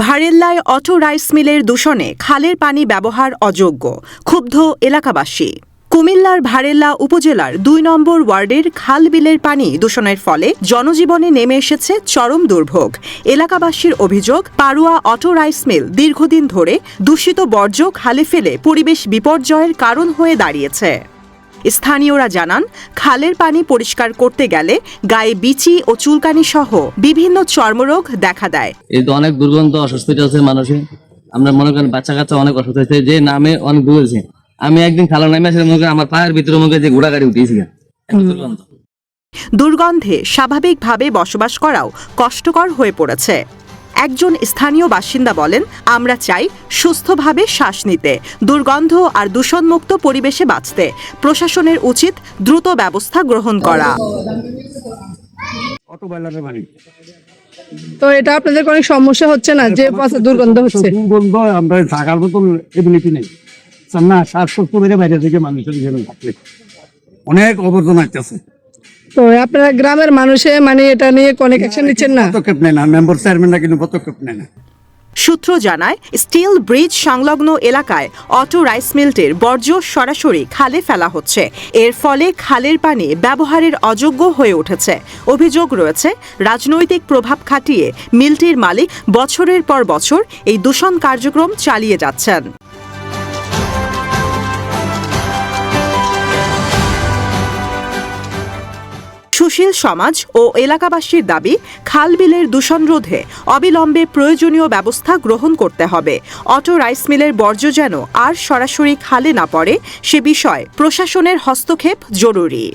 ভারেল্লায় auto rice মিলের দূষণে খালের পানি ব্যবহার অযোগ্য, ক্ষুব্ধ এলাকাবাসী। কুমিল্লার ভারেল্লা উপজেলার দুই নম্বর ওয়ার্ডের খাল বিলের পানি দূষণের ফলে জনজীবনে নেমে এসেছে চরম দুর্ভোগ। এলাকাবাসীর অভিযোগ পারুয়া অটো রাইস মিল দীর্ঘদিন ধরে দূষিত বর্জ্য খালে ফেলে পরিবেশ বিপর্যয়ের কারণ হয়ে দাঁড়িয়েছে। স্থানীয়রা জানান খালের পানি পরিষ্কার করতে গেলে গায়ে বিচি ও চুলকানি সহ বিভিন্ন চর্মরোগ দেখা দেয়। এই তো অনেক দুর্গন্ধ অসুস্থ আছে মানুষে। আমরা মনে করেন বাচ্চা কাচ্চা অনেক অসুস্থ হয়েছে যে নামে অনেক বুঝেছে আমি একদিন খালা নামে আসলে মনে করেন আমার পায়ের ভিতরে মনে করেন যে ঘোড়া গাড়ি উঠিয়েছি দুর্গন্ধে স্বাভাবিকভাবে বসবাস করাও কষ্টকর হয়ে পড়েছে। একজন স্থানীয় বাসিন্দা বলেন আমরা চাই সুস্থভাবে শ্বাস নিতে দুর্গন্ধ আর দূষণমুক্ত পরিবেশে বাঁচতে। প্রশাসনের উচিত দ্রুত ব্যবস্থা গ্রহণ করা। তো এটা আপনাদের অনেক সমস্যা হচ্ছে না? যে পথে দুর্গন্ধ হচ্ছে? বলব আমরা থাকার মতন এবিলিটি নেই। না শ্বাস বাইরে থেকে মানুষের জন্য থাকলে অনেক অবর্জন আসতেছে তো আপনারা গ্রামের মানুষে মানে এটা নিয়ে অনেক অ্যাকশন নিচ্ছেন না? পদক্ষেপ নেয় না মেম্বার চেয়ারম্যানরা কিন্তু পদক্ষেপ নেয় না। সূত্র জানায় স্টিল ব্রিজ সংলগ্ন এলাকায় অটো রাইস মিলটির বর্জ্য সরাসরি খালে ফেলা হচ্ছে। এর ফলে খালের পানি ব্যবহারের অযোগ্য হয়ে উঠেছে। অভিযোগ রয়েছে রাজনৈতিক প্রভাব খাটিয়ে মিলটির মালিক বছরের পর বছর এই দূষণ কার্যক্রম চালিয়ে যাচ্ছেন। সুশীল সমাজ ও এলাকাবাসীর দাবি, খাল বিলের দূষণ রোধে অবিলম্বে প্রয়োজনীয় ব্যবস্থা গ্রহণ করতে হবে। অটো রাইস মিলের বর্জ্য যেন আর সরাসরি খালে না পড়ে, সে বিষয়ে প্রশাসনের হস্তক্ষেপ জরুরি।